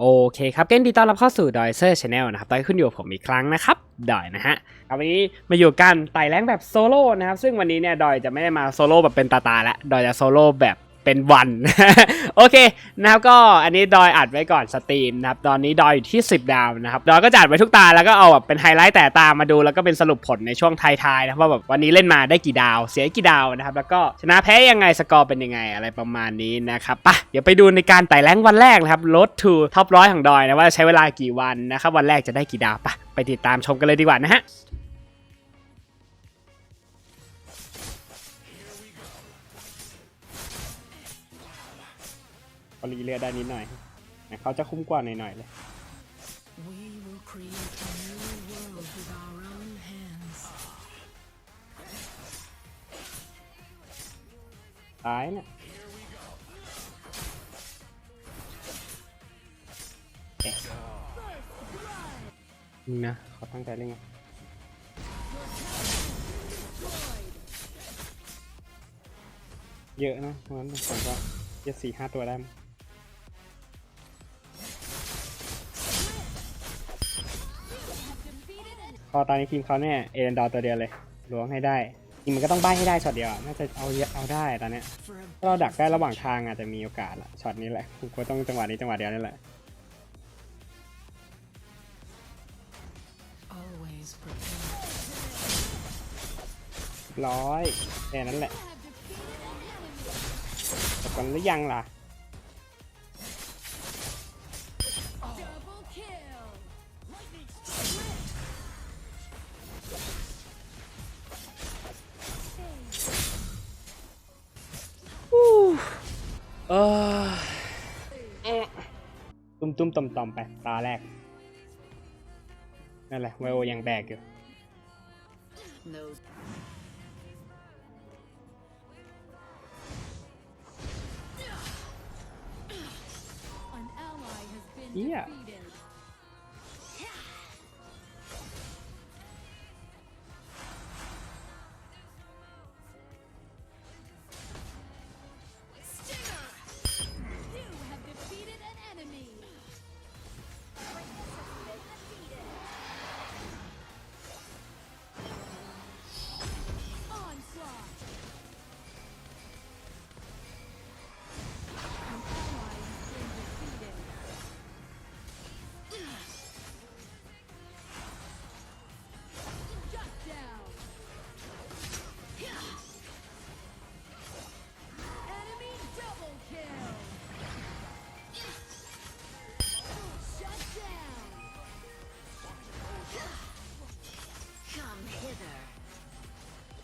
โอเคครับเกนดีต้อนรับเข้าสู่ดอยเซอร์ชาแนลนะครับตอนนี้ขึ้นอยู่กับผมอีกครั้งนะครับดอยนะฮะวันนี้มาอยู่กันไต่แรงแบบโซโล่นะครับ ซึ่งวันนี้เนี่ยดอยจะไม่ได้มาโซโล่แบบเป็นตาตาละดอยจะโซโล่แบบ เป็นวัน โอเคนะครับก็อันนี้ดอยอัดไว้ก่อนสตรีมนะครับตอนนี้ดอยอยู่ที่ 10 ดาวนะครับดอยก็จัดไว้ทุกตาแล้วก็เอาแบบเป็นไฮไลท์แต่ตามมาดูแล้วก็เป็นสรุปผลในช่วงท้ายๆนะว่าแบบวันนี้เล่นมาได้กี่ดาว เสียกี่ดาวนะครับแล้วก็ชนะแพ้ยังไงสกอร์เป็นยังไงอะไรประมาณนี้นะครับปะเดี๋ยวไปดูในการไต่แรงวันแรกนะครับลด to ท็อปร้อยของดอยนะว่าใช้เวลากี่วันนะครับวันแรกจะได้กี่ดาวปะไปติดตามชมกันเลยดีกว่านะฮะ เขารีเลือดได้นิดหน่อยแต่เขาจะคุ้มกว่าหน่อยๆเลย We will create a new world with our own hands. ตายเนี่ยเอ๊ะนี่นะเขาตั้งใจเล่นไงเยอะนะเพราะฉะนั้นผมก็จะสี่ห้าตัวได้มั้ง พอตอนนี้ทีมเขาเนี่ยเอเดนดอร์ตัวเดียวเลยล้วงให้ได้จริงมันก็ต้องใบ้ให้ได้ช็อตเดียวน่าจะเอาเอาได้ตอนเนี้ย For a ถ้าเราดักได้ระหว่างทางอาจจะมีโอกาสละช็อตนี้แหละกูก็ต้องจังหวะนี้จังหวะเดียวนี่แหละร้อยแค่นั้นแหละจบกันหรือยังล่ะ เออตุ้มตุ้มต่อมต่อมๆไป ตาแรก นั่นแหละไวโอยังแบกอยู่ Those 'An ally has been Yeah.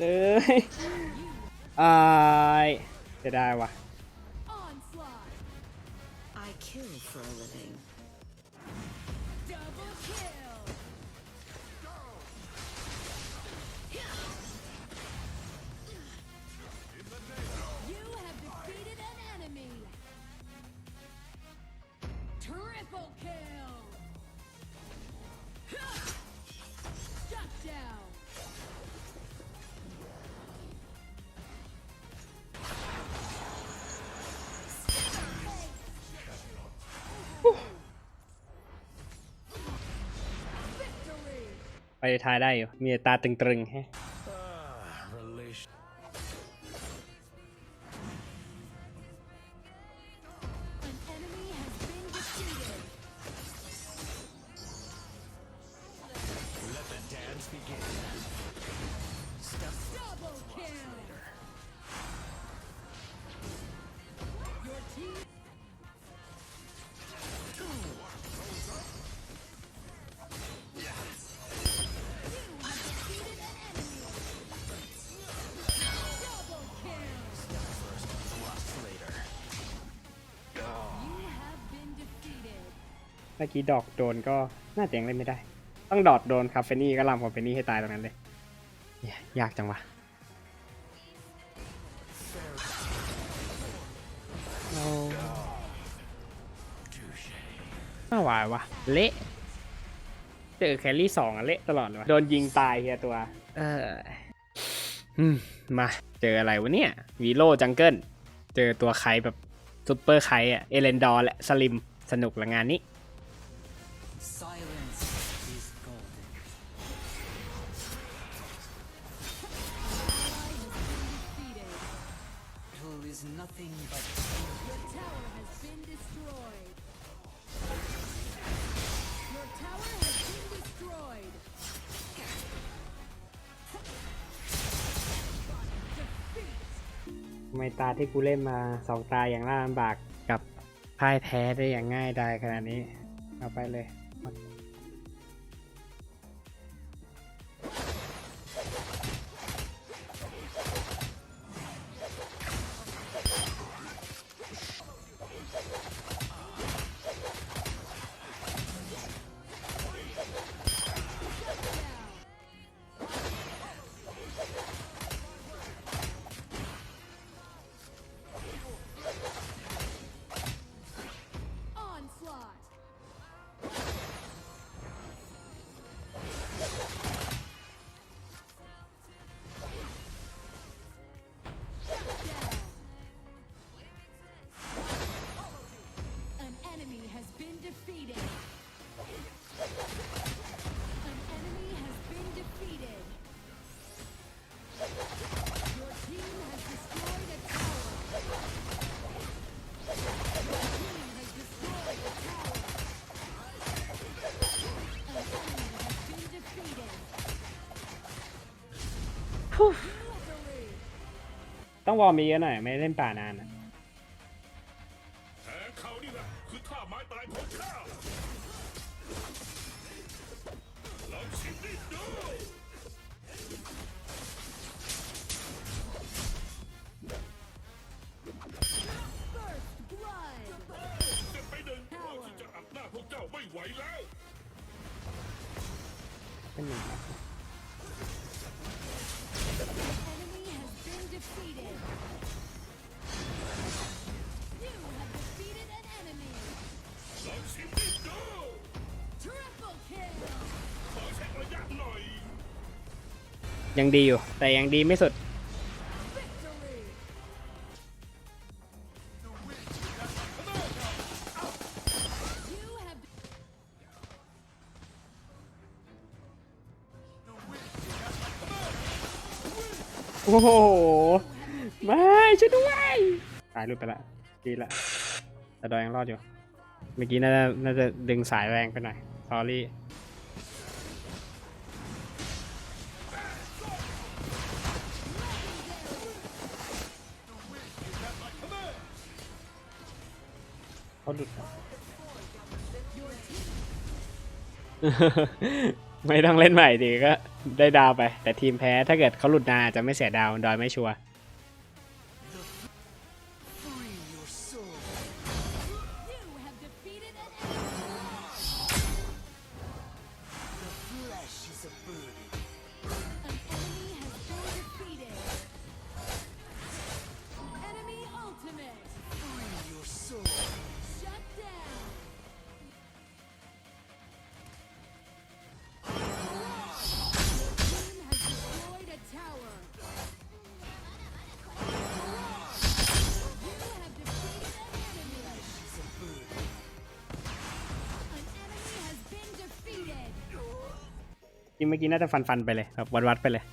เด้ยอายจะได้วะ Onslaught. I kill for a living. ไปท้ายได้อยู่ มีแต่ตาตึงๆแฮะ มื่อกี้ดอกโดนก็น่าจะยังเล่นไม่ได้ ต้องดอดโดนคาเฟนี่ก็ลำคาเฟนี่ให้ตายตรงนั้นเลยเหี้ยยากจังวะเอาไม่ไหววะเละเจอแคลรี่สองอะเละตลอดเลยวะโดนยิงตายเฮียตัว เอออืมมาเจออะไรวะเนี่ยวีโร่จังเกิลเจอตัวใครแบบซุปเปอร์ไคอะเอเลนดอร์และสลิมสนุกละงานนี้ Silence is golden. Defeated. Who is nothing but Your tower has been destroyed. Your tower has been destroyed. Defeat. ทำไมตาที่กูเล่นมาสองตาอย่างล่าลำบากกับพ่ายแพ้ได้อย่างง่ายดายขนาดนี้ เอาไปเลย Bye. ต้องวอร์มเยอะหน่อยไม่เล่นป่านานอะ ยังดีอยู่ แต่ยังดีไม่สุด โอ้โหไม่ช่วยด้วยตายรุดไปละดีละแต่ดอยยังรอดอยู่ เมื่อกี้น่าจะน่าจะดึงสายแรงไปหน่อย s อรี่ เขาหลุด ไม่ต้องเล่นใหม่ดีก็ได้ดาวไป แต่ทีมแพ้ถ้าเกิดเขาหลุดนาจะไม่เสียดาวดอยไม่ชัวร์ ริงเมื่อกี้น่าจะฟันฟันไปเลยแบบวัดวัดไปเลย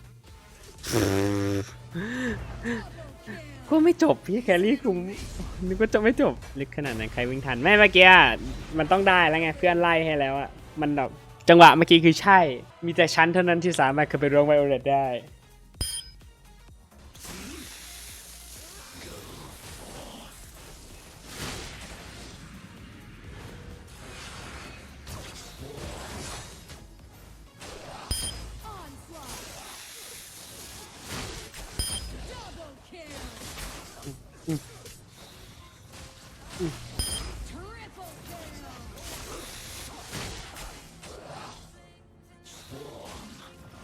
ก็ไม่จบพี่แครี่คุมนึกว่าจะไม่จบลึกขนาดนั้นใครวิ่งทันไม่เมื่อกี้มันต้องได้แล้วไงเพื่อนไล่ให้แล้วอะมันแบบจังหวะเมื่อกี้คือใช่ มีแต่ชั้นเท่านั้นที่สามารถเข้าไปร่วงไวโอเลตได้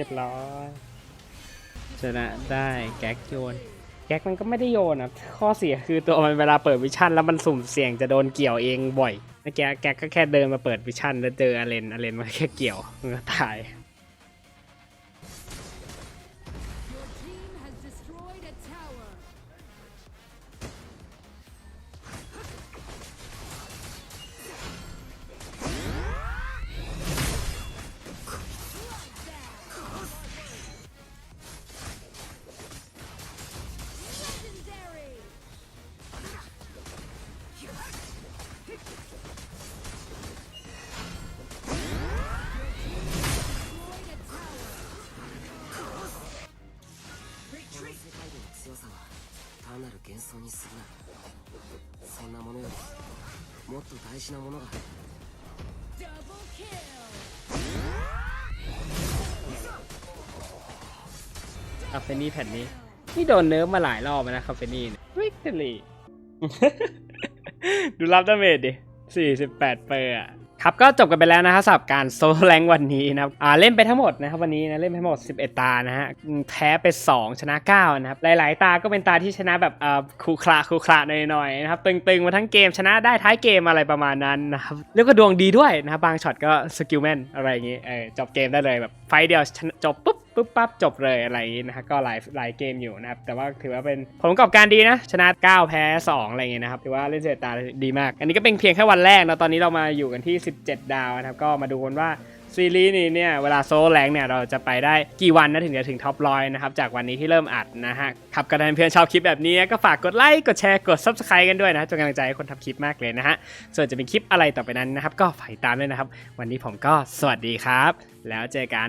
รียบร้อยชนะได้แก๊กโยน แก๊กมันก็ไม่ได้โยนอะข้อเสียคือตัวมันเวลาเปิดวิชั่นแล้วมันสุ่มเสี่ยงจะโดนเกี่ยวเองบ่อยเมื่อกี้แก๊กก็แค่เดินมาเปิดวิชั่นแล้วเจออาเลนอาเลนมันแค่เกี่ยวมันก็ตาย そんなものよりもっと大事なものが Double kill. คาเฟนี่แผ่นนี้ นี่โดนเนิร์ฟมาหลายรอบแล้วนะคาเฟนี่วิกตอรี่ ดูรับดาเมจดิ 48 เปอร์อะ ครับก็จบกันไปแล้วนะครับสำหรับการโซลแรงวันนี้นะครับอ่าเล่นไปทั้งหมดนะครับวันนี้นะเล่นไปทั้งหมด 11 ตานะฮะแพ้ไป 2 ชนะ 9 นะครับหลาย ๆ ตาก็เป็นตาที่ชนะแบบอ่าคูคลาคูคลาหน่อยๆนะครับตึงๆมาทั้งเกมชนะได้ท้ายเกมอะไรประมาณนั้นนะครับแล้วก็ดวงดีด้วยนะครับบางช็อตก็สกิลแมนอะไรอย่างงี้เออจบเกมได้เลยแบบ ไฟเดียวจบปุ๊บปุ๊บปั๊บจบเลยอะไรอย่างงี้นะฮะก็หลายหลายเกมอยู่นะครับ แต่ว่าถือว่าเป็นผลประกอบการดีนะ ชนะ 9 แพ้ 2 อะไรอย่างเงี้ยนะครับถือว่าเล่นเสร็จตาดีมาก อันนี้ก็เป็นเพียงแค่วันแรกนะตอนนี้เรามาอยู่กันที่ 17 ดาวนะครับ ก็มาดูกันว่า ซีรีส์นี้เนี่ยเวลาโซลแรงเนี่ยเราจะไปได้กี่วันนะถึงจะถึงท็อปร้อยนะครับจากวันนี้ที่เริ่มอัดนะฮะขับก็ถ้าเพื่อนชอบคลิปแบบนี้ก็ฝากกดไลค์กดแชร์กด subscribe กันด้วยนะจนกำลังใจให้คนทำคลิปมากเลยนะฮะส่วนจะเป็นคลิปอะไรต่อไปนั้นนะครับก็ฝากติดตามด้วยนะครับ วันนี้ผมก็สวัสดีครับ แล้วเจอกัน